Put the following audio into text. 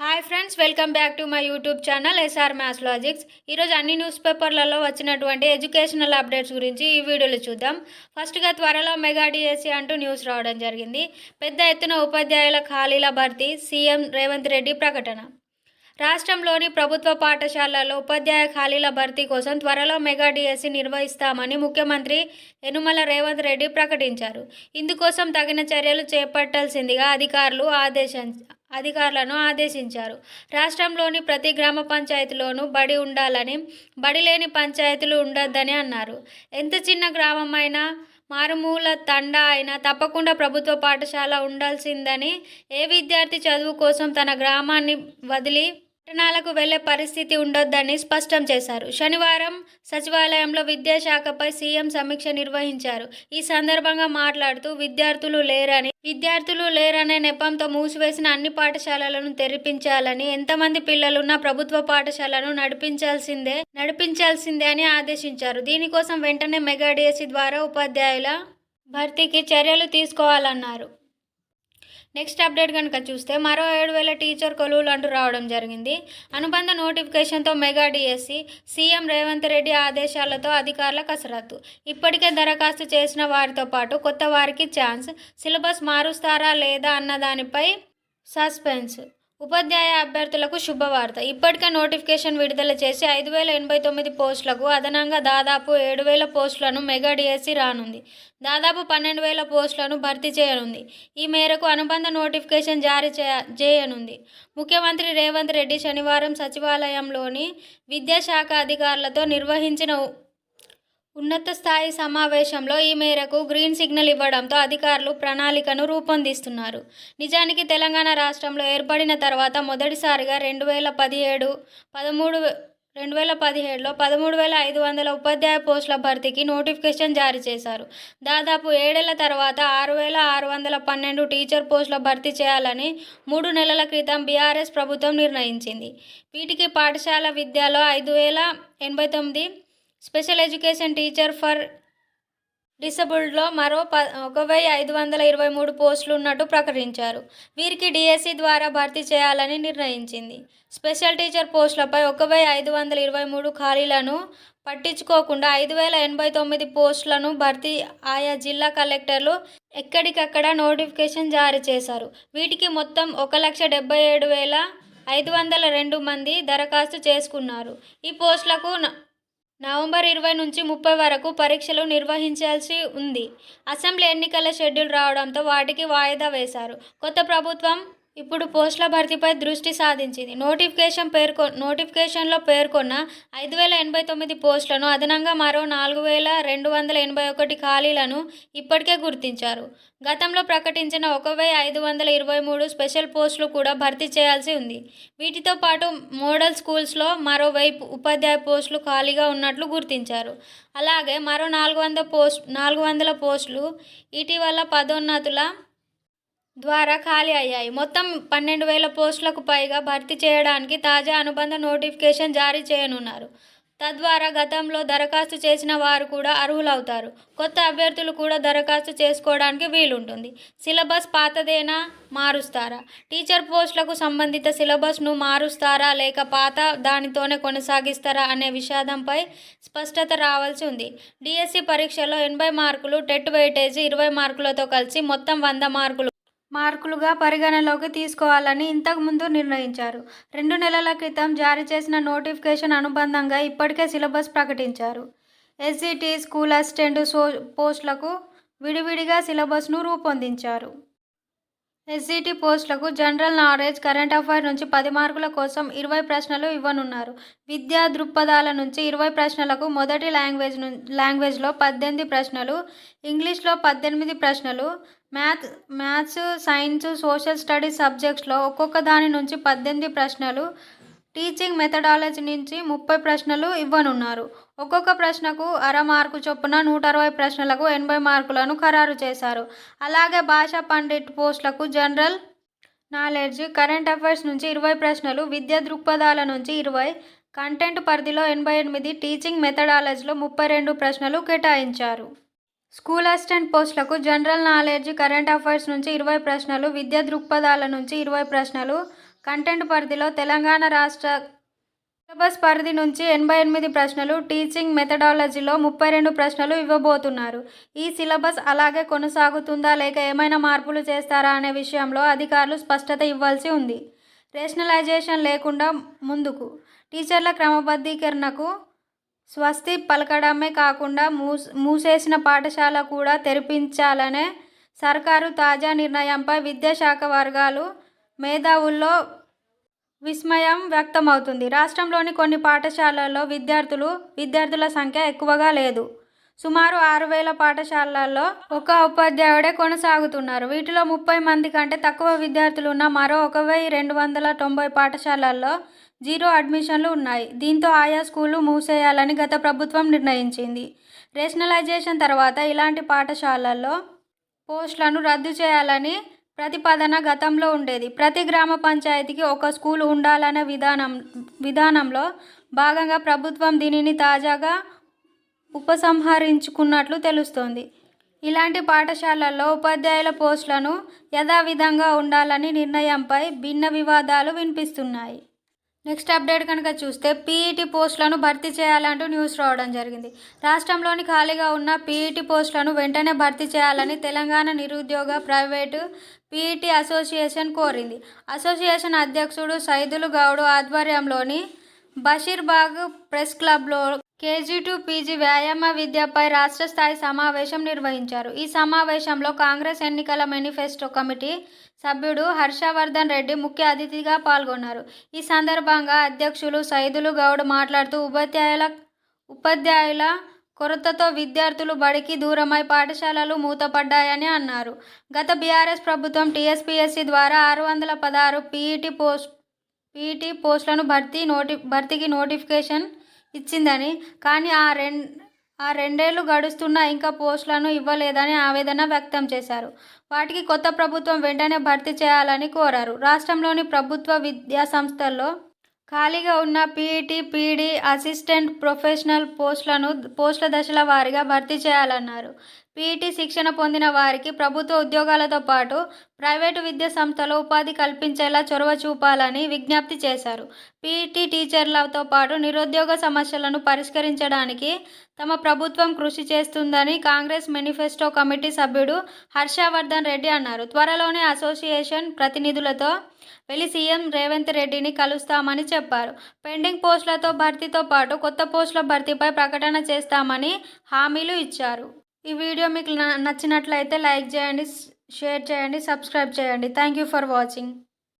Hi friends welcome back to my YouTube channel SR maths logics ఈరోజు అన్ని news పేపర్లలో వచ్చినటువంటి ఎడ్యుకేషనల్ అప్డేట్స్ గురించి ఈ వీడియోలో చూద్దాం. ఫస్ట్గా త్వరలో మెగా డిఎస్సి అంటూ న్యూస్ రావడం జరిగింది. పెద్ద ఎత్తున ఉపాధ్యాయుల ఖాళీల భర్తీ సీఎం రేవంత్ రెడ్డి ప్రకటన. రాష్ట్రంలోని ప్రభుత్వ పాఠశాలల్లో ఉపాధ్యాయ ఖాళీల భర్తీ కోసం త్వరలో మెగా డిఎస్సి నిర్వహిస్తామని ముఖ్యమంత్రి యనుమల రేవంత్ రెడ్డి ప్రకటించారు. ఇందుకోసం తగిన చర్యలు చేపట్టాల్సిందిగా అధికారులు ఆదేశం అధికారులను ఆదేశించారు. రాష్ట్రంలోని ప్రతి గ్రామ పంచాయతీలోనూ బడి ఉండాలని బడి లేని పంచాయతీలు ఉండొద్దని అన్నారు. ఎంత చిన్న గ్రామమైనా మారుమూల తండ అయినా తప్పకుండా ప్రభుత్వ పాఠశాల ఉండాల్సిందని ఏ విద్యార్థి చదువు కోసం తన గ్రామాన్ని వదిలి పట్టణాలకు వెళ్ళే పరిస్థితి ఉండొద్దని స్పష్టం చేశారు. శనివారం సచివాలయంలో విద్యాశాఖపై సీఎం సమీక్ష నిర్వహించారు. ఈ సందర్భంగా మాట్లాడుతూ విద్యార్థులు లేరని విద్యార్థులు లేరనే నెపంతో మూసివేసిన అన్ని పాఠశాలలను తెరిపించాలని ఎంతమంది పిల్లలున్నా ప్రభుత్వ పాఠశాలను నడిపించాల్సిందే నడిపించాల్సిందే అని ఆదేశించారు. దీనికోసం వెంటనే మెగా డిఎస్సి ద్వారా ఉపాధ్యాయుల భర్తీకి చర్యలు తీసుకోవాలన్నారు. నెక్స్ట్ అప్డేట్ కనుక చూస్తే మరో ఏడు వేల టీచర్ కొలువులు అంటూ రావడం జరిగింది. అనుబంధ నోటిఫికేషన్తో mega DSC CM Revanth Reddy ఆదేశాలతో అధికారుల కసరత్తు. ఇప్పటికే దరఖాస్తు చేసిన వారితో పాటు కొత్త వారికి ఛాన్స్ సిలబస్ మారుస్తారా లేదా అన్న దానిపై సస్పెన్స్. ఉపాధ్యాయ అభ్యర్థులకు శుభవార్త. ఇప్పటికే నోటిఫికేషన్ విడుదల చేసి ఐదు వేల ఎనభై తొమ్మిది పోస్టులకు అదనంగా దాదాపు ఏడు వేల పోస్టులను మెగా డిఎస్సి రానుంది. దాదాపు పన్నెండు వేల పోస్టులను భర్తీ చేయనుంది. ఈ మేరకు అనుబంధ నోటిఫికేషన్ జారీ చేయ చేయనుంది. ముఖ్యమంత్రి రేవంత్ రెడ్డి శనివారం సచివాలయంలోని విద్యాశాఖ అధికారులతో నిర్వహించిన ఉన్నత స్థాయి సమావేశంలో ఈ మేరకు గ్రీన్ సిగ్నల్ ఇవ్వడంతో అధికారులు ప్రణాళికను రూపొందిస్తున్నారు. నిజానికి తెలంగాణ రాష్ట్రంలో ఏర్పడిన తర్వాత మొదటిసారిగా రెండు వేల పదిహేడు పదమూడు రెండు వేల పదిహేడులో పదమూడు వేల ఐదు వందల ఉపాధ్యాయ పోస్టుల భర్తీకి నోటిఫికేషన్ జారీ చేశారు. దాదాపు ఏడేళ్ళ తర్వాత ఆరు వేల ఆరు వందల పన్నెండు టీచర్ పోస్టుల భర్తీ చేయాలని మూడు నెలల క్రితం బీఆర్ఎస్ ప్రభుత్వం నిర్ణయించింది. వీటికి పాఠశాల విద్యలో ఐదు వేల ఎనభై తొమ్మిది స్పెషల్ ఎడ్యుకేషన్ టీచర్ ఫర్ డిసబుల్డ్లో మరో ప ఒక వెయ్యి ఐదు వందల ఇరవై మూడు పోస్టులు ఉన్నట్టు ప్రకటించారు. వీరికి డిఎస్సి ద్వారా భర్తీ చేయాలని నిర్ణయించింది. స్పెషల్ టీచర్ పోస్టులపై ఒక వెయ్యి ఐదు వందల ఇరవై మూడు ఖాళీలను పట్టించుకోకుండా ఐదు వేల ఎనభై తొమ్మిది పోస్టులను భర్తీ ఆయా జిల్లా కలెక్టర్లు ఎక్కడికక్కడ నోటిఫికేషన్ జారీ చేశారు. వీటికి మొత్తం ఒక లక్ష డెబ్బై ఏడు వేల ఐదు వందల రెండు మంది దరఖాస్తు చేసుకున్నారు. ఈ పోస్టులకు నవంబర్ ఇరవై నుంచి ముప్పై వరకు పరీక్షలు నిర్వహించాల్సి ఉంది. అసెంబ్లీ ఎన్నికల షెడ్యూల్ రావడంతో వాటికి వాయిదా వేశారు. కొత్త ప్రభుత్వం ఇప్పుడు పోస్టుల భర్తీపై దృష్టి సాధించింది. నోటిఫికేషన్ పేర్కొ నోటిఫికేషన్లో పేర్కొన్న ఐదు వేల ఎనభై తొమ్మిది పోస్టులను అదనంగా మరో నాలుగు వేల రెండు వందల ఎనభై ఒకటి ఖాళీలను ఇప్పటికే గుర్తించారు. గతంలో ప్రకటించిన ఒక వెయ్యి ఐదు వందల ఇరవై మూడు స్పెషల్ పోస్టులు కూడా భర్తీ చేయాల్సి ఉంది. వీటితో పాటు మోడల్ స్కూల్స్లో మరో వెయ్యి ఉపాధ్యాయ పోస్టులు ఖాళీగా ఉన్నట్లు గుర్తించారు. అలాగే మరో నాలుగు వందల పోస్ట్ నాలుగు వందల పోస్టులు ఇటీవల పదోన్నతుల ద్వారా ఖాళీ అయ్యాయి. మొత్తం పన్నెండు వేల పోస్టులకు పైగా భర్తీ చేయడానికి తాజా అనుబంధ నోటిఫికేషన్ జారీ చేయనున్నారు. తద్వారా గతంలో దరఖాస్తు చేసిన వారు కూడా అర్హులవుతారు. కొత్త అభ్యర్థులు కూడా దరఖాస్తు చేసుకోవడానికి వీలుంటుంది. సిలబస్ పాతదేనా? మారుస్తారా? టీచర్ పోస్టులకు సంబంధిత సిలబస్ను మారుస్తారా? లేక పాత దానితోనే కొనసాగిస్తారా? అనే విషాదంపై స్పష్టత రావాల్సి ఉంది. డిఎస్సి పరీక్షలో ఎనభై మార్కులు టెట్ వెయిటేజీ ఇరవై మార్కులతో కలిసి మొత్తం వంద మార్కులు మార్కులుగా పరిగణలోకి తీసుకోవాలని ఇంతకుముందు నిర్ణయించారు. రెండు నెలల క్రితం జారీ చేసిన నోటిఫికేషన్ అనుబంధంగా ఇప్పటికే సిలబస్ ప్రకటించారు. ఎస్జిటి స్కూల్ అసిస్టెంట్ సో పోస్టులకు విడివిడిగా సిలబస్ను రూపొందించారు. ఎస్జిటి పోస్టులకు జనరల్ నాలెడ్జ్ కరెంట్ అఫైర్ నుంచి పది మార్కుల కోసం ఇరవై ప్రశ్నలు ఇవ్వనున్నారు. విద్యా దృక్పథాల నుంచి ఇరవై ప్రశ్నలకు మొదటి లాంగ్వేజ్ లాంగ్వేజ్లో పద్దెనిమిది ప్రశ్నలు ఇంగ్లీష్లో పద్దెనిమిది ప్రశ్నలు math maths science social studies సబ్జెక్ట్స్లో ఒక్కొక్క దాని నుంచి పద్దెనిమిది ప్రశ్నలు టీచింగ్ మెథడాలజీ నుంచి ముప్పై ప్రశ్నలు ఇవ్వనున్నారు. ఒక్కొక్క ప్రశ్నకు అర మార్కు చొప్పున నూట అరవై ప్రశ్నలకు ఎనభై మార్కులను ఖరారు చేశారు. అలాగే భాషా పండిట్ పోస్టులకు జనరల్ నాలెడ్జ్ కరెంట్ అఫైర్స్ నుంచి ఇరవై ప్రశ్నలు విద్యా దృక్పథాల నుంచి ఇరవై కంటెంట్ పరిధిలో ఎనభై ఎనిమిది టీచింగ్ మెథడాలజీలో ముప్పై రెండు ప్రశ్నలు కేటాయించారు. స్కూల్ అసిస్టెంట్ పోస్టులకు జనరల్ నాలెడ్జ్ కరెంట్ అఫైర్స్ నుంచి ఇరవై ప్రశ్నలు విద్యా దృక్పథాల నుంచి ఇరవై ప్రశ్నలు కంటెంట్ పరిధిలో తెలంగాణ రాష్ట్ర సిలబస్ పరిధి నుంచి ఎనభై ఎనిమిది ప్రశ్నలు టీచింగ్ మెథడాలజీలో ముప్పై రెండు ప్రశ్నలు ఇవ్వబోతున్నారు. ఈ సిలబస్ అలాగే కొనసాగుతుందా లేక ఏమైనా మార్పులు చేస్తారా అనే విషయంలో అధికారులు స్పష్టత ఇవ్వాల్సి ఉంది. రేషనలైజేషన్ లేకుండా ముందుకు. టీచర్ల క్రమబద్ధీకరణకు స్వస్తి పలకడమే కాకుండా మూస్ మూసేసిన పాఠశాల కూడా తెరిపించాలనే సర్కారు తాజా నిర్ణయంపై విద్యాశాఖ వర్గాలు మేధావుల్లో విస్మయం వ్యక్తమవుతుంది. రాష్ట్రంలోని కొన్ని పాఠశాలల్లో విద్యార్థులు విద్యార్థుల సంఖ్య ఎక్కువగా లేదు. సుమారు ఆరు వేల పాఠశాలల్లో ఒక ఉపాధ్యాయుడే కొనసాగుతున్నారు. వీటిలో ముప్పై మంది కంటే తక్కువ విద్యార్థులు ఉన్న మరో ఒక వెయ్యి రెండు వందల తొంభై పాఠశాలల్లో జీరో అడ్మిషన్లు ఉన్నాయి. దీంతో ఆయా స్కూళ్ళు మూసేయాలని గత ప్రభుత్వం నిర్ణయించింది. రేషనలైజేషన్ తర్వాత ఇలాంటి పాఠశాలల్లో పోస్టులను రద్దు చేయాలని ప్రతిపాదన గతంలో ఉండేది. ప్రతి గ్రామ పంచాయతీకి ఒక స్కూల్ ఉండాలనే విధానం విధానంలో భాగంగా ప్రభుత్వం దీనిని తాజాగా ఉపసంహరించుకున్నట్లు తెలుస్తోంది. ఇలాంటి పాఠశాలల్లో ఉపాధ్యాయుల పోస్టులను యథావిధంగా ఉండాలని నిర్ణయంపై భిన్న వివాదాలు వినిపిస్తున్నాయి. నెక్స్ట్ అప్డేట్ కనుక చూస్తే పీఈటీ పోస్టులను భర్తీ చేయాలంటూ న్యూస్ రావడం జరిగింది. రాష్ట్రంలోని ఖాళీగా ఉన్న పీఈటీ పోస్టులను వెంటనే భర్తీ చేయాలని తెలంగాణ నిరుద్యోగ ప్రైవేటు పీఈటీ అసోసియేషన్ కోరింది. అసోసియేషన్ అధ్యక్షుడు సైదులు గౌడ్ ఆధ్వర్యంలోని బషీర్బాగ్ ప్రెస్ క్లబ్లో కేజీ టు పీజీ వ్యాయామ విద్యపై రాష్ట్ర స్థాయి సమావేశం నిర్వహించారు. ఈ సమావేశంలో కాంగ్రెస్ ఎన్నికల మేనిఫెస్టో కమిటీ సభ్యుడు హర్షవర్ధన్ రెడ్డి ముఖ్య అతిథిగా పాల్గొన్నారు. ఈ సందర్భంగా అధ్యక్షులు సైదులు గౌడ్ మాట్లాడుతూ ఉపాధ్యాయుల ఉపాధ్యాయుల కొరతతో విద్యార్థులు బడికి దూరమై పాఠశాలలు మూతపడ్డాయని అన్నారు. గత బీఆర్ఎస్ ప్రభుత్వం టీఎస్పీఎస్సీ ద్వారా ఆరు వందల పదహారు పీఈటీ పోస్ట్ పీఈటీ పోస్టులను భర్తీ నోటి భర్తీకి నోటిఫికేషన్ ఇచ్చిందని కానీ ఆ రెండు ఆ రెండేళ్ళు గడుస్తున్నా ఇంకా పోస్టులను ఇవ్వలేదని ఆవేదన వ్యక్తం చేశారు. వాటికి కొత్త ప్రభుత్వం వెంటనే భర్తీ చేయాలని కోరారు. రాష్ట్రంలోని ప్రభుత్వ విద్యా సంస్థల్లో ఖాళీగా ఉన్న పీఈటీ పీడీ అసిస్టెంట్ ప్రొఫెషనల్ పోస్టులను పోస్టుల దశల వారీగా భర్తీ చేయాలన్నారు. పీఈటీ శిక్షణ పొందిన వారికి ప్రభుత్వ ఉద్యోగాలతో పాటు ప్రైవేటు విద్యా సంస్థలో ఉపాధి కల్పించేలా చొరవ చూపాలని విజ్ఞప్తి చేశారు. పీఈటీ టీచర్లతో పాటు నిరుద్యోగ సమస్యలను పరిష్కరించడానికి తమ ప్రభుత్వం కృషి చేస్తుందని కాంగ్రెస్ మేనిఫెస్టో కమిటీ సభ్యుడు హర్షవర్ధన్ రెడ్డి అన్నారు. త్వరలోనే అసోసియేషన్ ప్రతినిధులతో వెళ్ళి సీఎం రేవంత్ రెడ్డిని కలుస్తామని చెప్పారు. పెండింగ్ పోస్టులతో భర్తీతో పాటు కొత్త పోస్టుల భర్తీపై ప్రకటన చేస్తామని హామీలు ఇచ్చారు. ఈ వీడియో మీకు నచ్చినట్లయితే లైక్ చేయండి షేర్ చేయండి సబ్స్క్రైబ్ చేయండి. Thank you for watching.